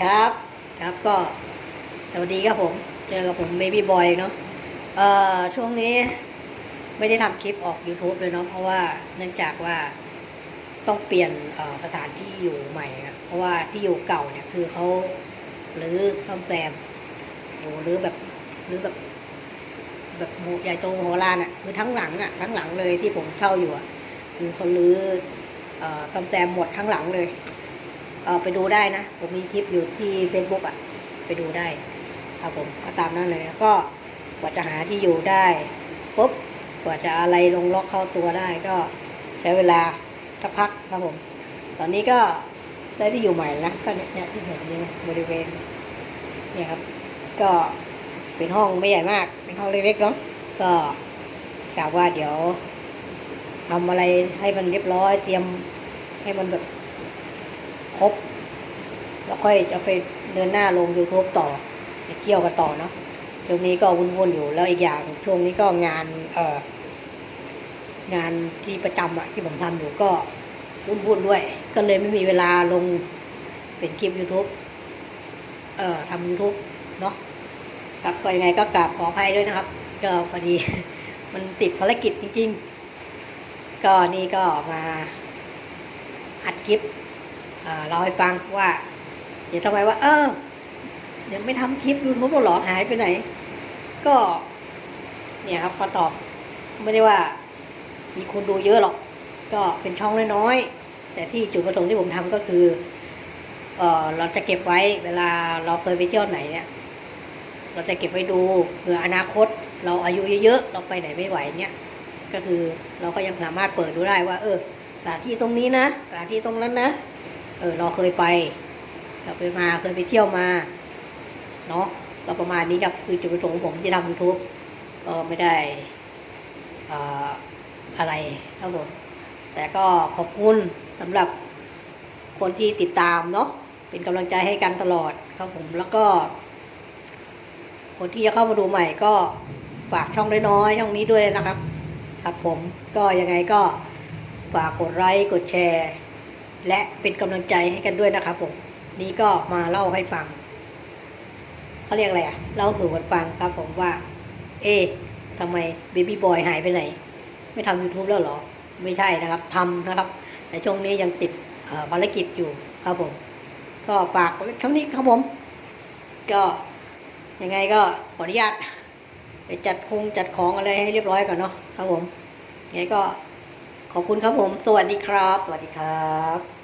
ครับ ครับก็สวัสดีครับผม เจอกับผมเบบี้บอยเนาะเอ่อช่วงนี้ไม่ได้ทำคลิปออก YouTube เลยเนาะเพราะว่าเนื่องจากว่าต้องเปลี่ยนสถานที่อยู่ใหม่นะเพราะว่าที่อยู่เก่าเนี่ยคือเขาหรือซ่อมแซมโอ้หรือแบบหรือแบบ แบบโใหญ่โตโหฬารอะคือทั้งหลังอะทั้งหลังเลยที่ผมเช่าอยู่อะคือเขาลื้อเอ่อซ่อมแซมหมดทั้งหลังเลย ไปดูได้นะ ผมมีคลิปอยู่ที่ Facebook อะ ไปดูได้ ครับผมก็ตามนั้นเลยแล้วก็กว่าจะหาที่อยู่ได้ปุ๊บกว่าจะอะไรลงล็อกเข้าตัวได้ก็ใช้เวลาสักพักครับผม ตอนนี้ก็ได้ที่อยู่ใหม่แล้วนะก็เนี่ยที่เห็นนี่บริเวณเนี่ยครับ ก็เป็นห้องไม่ใหญ่มาก เป็นห้องเล็กๆเนาะก็กะว่าเดี๋ยวทำอะไรให้มันเรียบร้อยเตรียมให้มันแบบ ครบ แล้วค่อยจะไปเดินหน้าลง YouTube ต่อไปเที่ยวกันต่อเนาะช่วงนี้ก็วุ่นๆอยู่แล้วอีกอย่างช่วงนี้ก็งานเอ่องานที่ประจำอะที่ผมทำอยู่ก็วุ่นๆด้วย ก็เลยไม่มีเวลาลงเป็นคลิป YouTube เอ่อทำ YouTube เนาะครับก็ยังไงก็กราบขออภัยด้วยนะครับ ก็พอดี มันติดภารกิจจริงๆ ก็นี่ก็มาอัดคลิป เราให้ฟังว่าเดี๋ยวทำไมว่า เออเดี๋ยวไม่ทำคลิปยูทูบหรอหายไปไหน ก็ เนี่ยครับขอตอบไม่ได้ว่า มีคนดูเยอะหรอก ก็เป็นช่องน้อยๆแต่ที่จุดประสงค์ที่ผมทำก็คือ เออเราจะเก็บไว้เวลาเราเคยไปเที่ยวไหนเนี่ย เราจะเก็บไว้ดูเผื่ออนาคต เราอายุเยอะๆเราไปไหนไม่ไหวเนี่ยก็คือเราก็ยังสามารถเปิดดูได้ว่า เออสถานที่ตรงนี้นะสถานที่ตรงนั้นนะ เออเราเคยไป เราเคยมาเคยไปเที่ยวมา เนาะก็ประมาณนี้ครับคือจุดประสงค์ผมที่ทำยูทูบก็ไม่ได้อ่ออะไรครับผมแต่ก็ขอบคุณสำหรับคนที่ติดตามเนาะเป็นกำลังใจให้กันตลอดครับผมแล้วก็ คนที่จะเข้ามาดูใหม่ก็ฝากช่องน้อยๆช่องนี้ด้วยนะครับ ครับผมก็ยังไงก็ฝากกดไลค์กดแชร์ และเป็นกำลังใจให้กันด้วยนะครับผมนี่ก็มาเล่าให้ฟังเขาเรียกอะไรอะเล่าสู่กันฟังครับผมว่า เอ๊ะทำไมเบบี้บอยหายไปไหน ไม่ทำ YouTube แล้วหรอ ไม่ใช่นะครับทำนะครับ แต่ช่วงนี้ยังติดภารกิจอยู่ครับผม ก็ฝากคำนี้ครับผม ก็ยังไงก็ขออนุญาตไปจัดคงจัดของอะไรให้เรียบร้อยก่อนเนาะครับผมยังไงก็ ขอบคุณครับผม สวัสดีครับ สวัสดีครับ